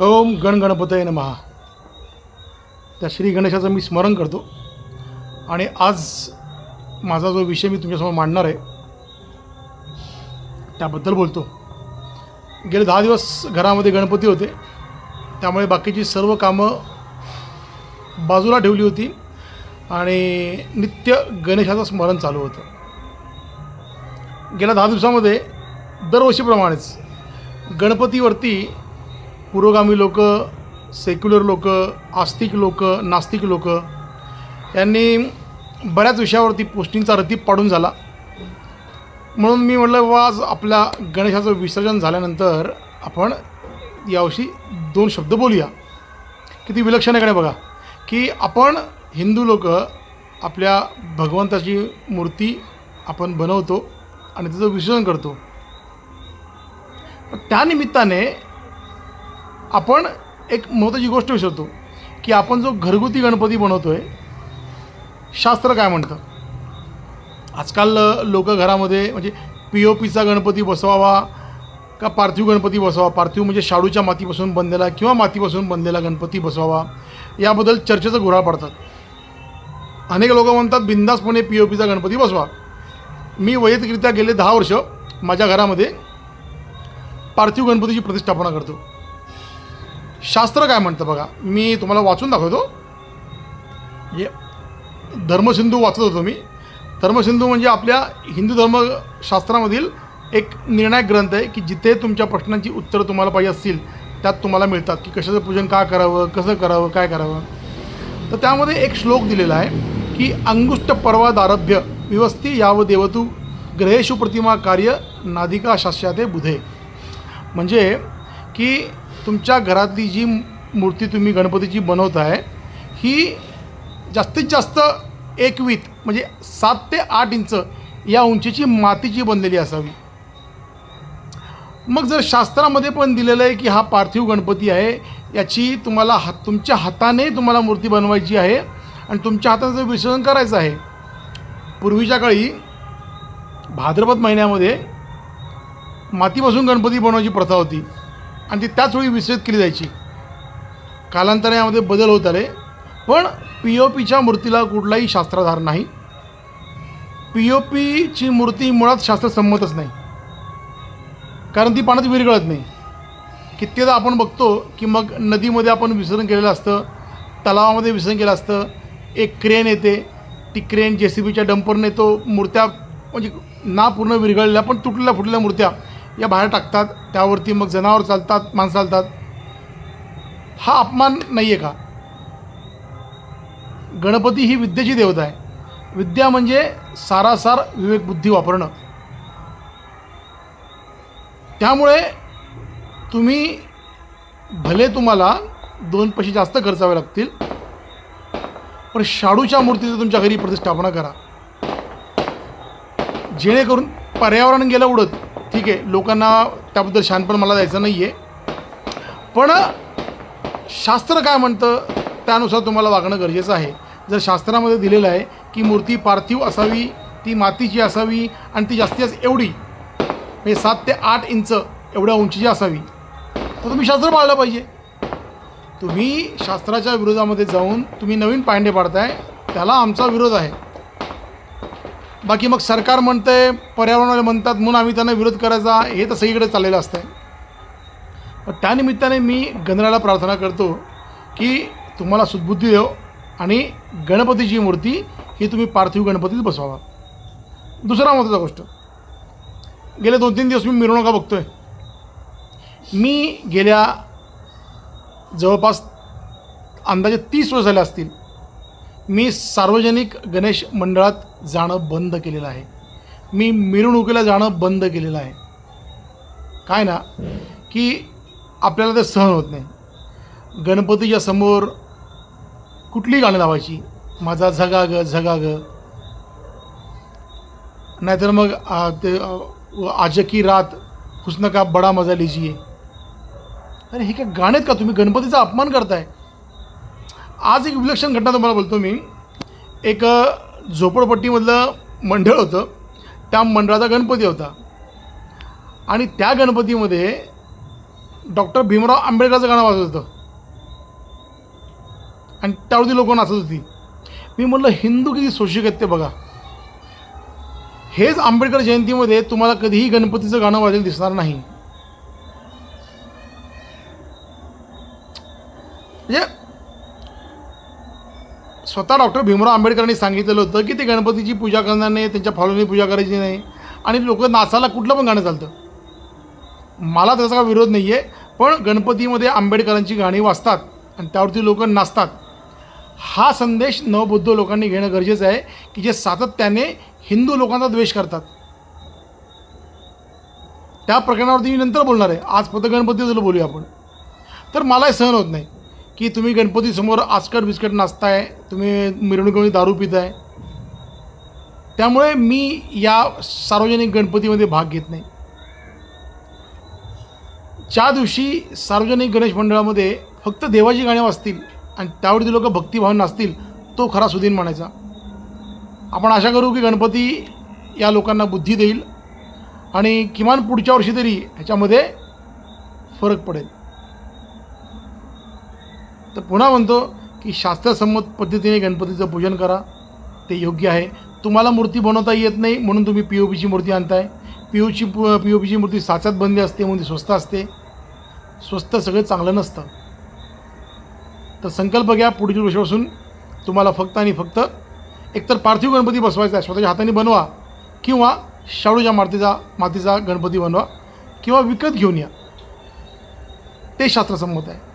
ओम गण गणपतये त्या श्री गणेशाचं मी स्मरण करतो. आणि आज माझा जो विषय मी तुमच्यासमोर मांडणार आहे त्याबद्दल बोलतो. गेले दहा दिवस घरामध्ये गणपती होते. त्यामुळे बाकीची सर्व कामं बाजूला ठेवली होती. आणि नित्य गणेशाचं स्मरण चालू होतं. गेल्या दहा दिवसामध्ये दरवर्षीप्रमाणेच गणपतीवरती पुरोगामी लोक सेक्युलर लोक आस्तिक लोक नास्तिक लोक यांनी बऱ्याच विषयावरती पोस्टिंगचा रतीप पाडून झाला. म्हणून मी म्हटलं बाबा आज आपल्या गणेशाचं विसर्जन झाल्यानंतर आपण यावर्षी दोन शब्द बोलूया. किती विलक्षण आहे का नाही बघा की आपण हिंदू लोक आपल्या भगवंताची मूर्ती आपण बनवतो आणि त्याचं विसर्जन करतो. त्यानिमित्ताने आपण एक महत्त्वाची गोष्ट विसरतो की आपण जो घरगुती गणपती बनवतो आहे शास्त्र काय म्हणतं? आजकाल लोक घरामध्ये म्हणजे पी ओ पीचा गणपती बसवावा का पार्थिव गणपती बसवावा? पार्थिव म्हणजे शाडूच्या मातीपासून बनलेला किंवा मातीपासून बनलेला गणपती बसवावा याबद्दल चर्चेचा घोळा पडतात. अनेक लोक म्हणतात बिंदासपणे पी ओ पीचा गणपती बसवा. मी वैयक्तिकरित्या गेले दहा वर्ष माझ्या घरामध्ये पार्थिव गणपतीची प्रतिष्ठापना करतो. शास्त्र काय म्हणतं बघा? मी तुम्हाला वाचून दाखवतो. जे धर्मसिंधू वाचत होतो मी. धर्मसिंधू म्हणजे आपल्या हिंदू धर्मशास्त्रामधील एक निर्णायक ग्रंथ आहे की जिथे तुमच्या प्रश्नांची उत्तरं तुम्हाला पाहिजे असतील त्यात तुम्हाला मिळतात की कशाचं पूजन का करावं कसं करावं काय करावं. तर त्यामध्ये एक श्लोक दिलेला आहे की अंगुष्ट पर्वादारभ्य विवस्ती याव देवतू ग्रहेषु प्रतिमा कार्य नादिका शास्याते बुधे. म्हणजे की तुमच्या घरातली जी मूर्ती तुम्ही गणपतीची बनवत आहे ही जास्तीत जास्त एकवीत म्हणजे सात ते आठ इंच या उंचीची मातीची बनलेली असावी. मग जर शास्त्रामध्ये पण दिलेलं आहे की हा पार्थिव गणपती आहे याची तुम्हाला हात तुमच्या हाताने तुम्हाला मूर्ती बनवायची आहे आणि तुमच्या हाताचं विसर्जन करायचं आहे पूर्वीच्या काळी भाद्रपद महिन्यामध्ये मातीपासून गणपती बनवायची प्रथा होती. आणि ती त्याच वेळी विसर्जित केली जायची. कालांतराने यामध्ये बदल होत आले. पण पी ओ पीच्या मूर्तीला कुठलाही शास्त्राधार नाही. पी ओ पीची मूर्ती मुळात शास्त्रसंमतच नाही. कारण ती पाण्यात विरघळत नाही. कित्येदा आपण बघतो की मग नदीमध्ये आपण विसर्जन केलेलं असतं तलावामध्ये विसर्जन केलं असतं एक क्रेन येते ती क्रेन जे सी बीच्या डंपरने तो मूर्त्या म्हणजे ना पूर्ण विरघळलेल्या पण तुटलेल्या फुटलेल्या मूर्त्या या बाहेर टाकतात त्यावरती मग जनावर चालतात माणसं चालतात. हा अपमान नाही आहे का? गणपती ही विद्येची देवता आहे. विद्या म्हणजे सारासार विवेकबुद्धी वापरणं. त्यामुळे तुम्ही भले तुम्हाला दोन पैसे जास्त खर्चावे लागतील पण शाडूच्या मूर्तीचं तुमच्या घरी प्रतिष्ठापना करा. जेणेकरून पर्यावरण गेलं उडत. ठीक आहे लोकांना त्याबद्दल शानपण मला द्यायचं नाही आहे पण शास्त्र काय म्हणतं त्यानुसार तुम्हाला वागणं गरजेचं आहे. जर शास्त्रामध्ये दिलेलं आहे की मूर्ती पार्थिव असावी ती मातीची असावी आणि ती जास्तीत जास्त एवढी म्हणजे सात ते आठ इंच एवढ्या उंचीची असावी तर तुम्ही शास्त्र पाळलं पाहिजे. तुम्ही शास्त्राच्या विरोधामध्ये जाऊन तुम्ही नवीन पायंडे पाडताय त्याला आमचा विरोध आहे. बाकी मग सरकार म्हणतंय पर्यावरणाला म्हणतात म्हणून आम्ही त्यांना विरोध करायचा. हे तर सगळीकडे चाललेलं असतं पण त्यानिमित्ताने मी गणराला प्रार्थना करतो की तुम्हाला सुदबुद्धी देव आणि गणपतीची मूर्ती ही तुम्ही पार्थिव गणपतीत बसवावा. दुसरा महत्त्वाचा गोष्ट. गेले दोन तीन दिवस मी मिरवणुका आहे मी गेल्या जवळपास अंदाजे तीस वर्ष झाले असतील. मी सार्वजनिक गणेश मंडळात जाणं बंद केलेलं आहे. मी मिरवणुकीला जाणं बंद केलेलं आहे. काय ना की आपल्याला ते सहन होत नाही. गणपतीच्या समोर कुठली गाणं लावायची? माझा झगा ग झगा ग. नाहीतर मग ते आजकी रात हुसनका बडा मजा लिजिये अरे हे काय गाणेत का तुम्ही? गणपतीचा अपमान करताय. आज एक विलक्षण घटना तुम्हाला बोलतो मी. एक झोपडपट्टीमधलं मंडळ होतं. त्या मंडळाचा गणपती होता. आणि त्या गणपतीमध्ये डॉक्टर भीमराव आंबेडकरचं गाणं वाजत होतं. आणि त्यावरती लोक नाचत होती. मी म्हटलं हिंदू किती सोशिक आहेत ते बघा. हेच आंबेडकर जयंतीमध्ये तुम्हाला कधीही गणपतीचं गाणं वाजेल दिसणार नाही. म्हणजे स्वतः डॉक्टर भीमराव आंबेडकरांनी सांगितलेलं होतं की ते गणपतीची पूजा करणार नाही त्यांच्या फॉलोनी पूजा करायची नाही. आणि लोक नाचायला कुठलं पण गाणं चालतं. मला त्याचा काही विरोध नाही आहे पण गणपतीमध्ये आंबेडकरांची गाणी वाचतात आणि त्यावरती लोक नाचतात. हा संदेश नवबुद्ध लोकांनी घेणं गरजेचं आहे की जे सातत्याने हिंदू लोकांचा द्वेष करतात. त्या प्रकरणावरती मी नंतर बोलणार आहे. आज फक्त गणपतीबद्दल बोलूया आपण. तर मला हे सहन होत नाही. की तुम्ही गणपतीसमोर आस्कट बिस्कट नाचताय तुम्ही मिरवणुकीमध्ये दारू पिताय. त्यामुळे मी या सार्वजनिक गणपतीमध्ये भाग घेत नाही. ज्या दिवशी सार्वजनिक गणेश मंडळामध्ये फक्त देवाची गाणी वाजतील आणि त्यावेळी ते लोक भक्तिभाव नाचतील तो खरा सुदीन म्हणायचा. आपण आशा करू की गणपती या लोकांना बुद्धी देईल आणि किमान पुढच्या वर्षी तरी ह्याच्यामध्ये फरक पडेल. तर पुन्हा म्हणतो की शास्त्रसंमत पद्धतीने गणपतीचं पूजन करा. ते योग्य आहे. तुम्हाला मूर्ती बनवता येत नाही म्हणून तुम्ही पी ओ पीची मूर्ती आणताय. पी ओची पी ओ पीची मूर्ती साच्यात बंदी असते म्हणून ती स्वस्त असते. स्वस्त सगळं चांगलं नसतं. तर संकल्प घ्या पुढील वर्षापासून. तुम्हाला फक्त आणि फक्त एकतर पार्थिव गणपती बसवायचा आहे. स्वतःच्या हाताने बनवा किंवा शाडूच्या मातीचा मातीचा गणपती बनवा किंवा विकत घेऊन या. ते शास्त्रसंमत आहे.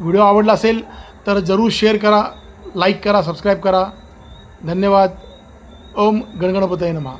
व्हिडिओ आवडला असेल तर जरूर शेअर करा लाईक करा सबस्क्राईब करा. धन्यवाद. ओम गणगणपतय नमः.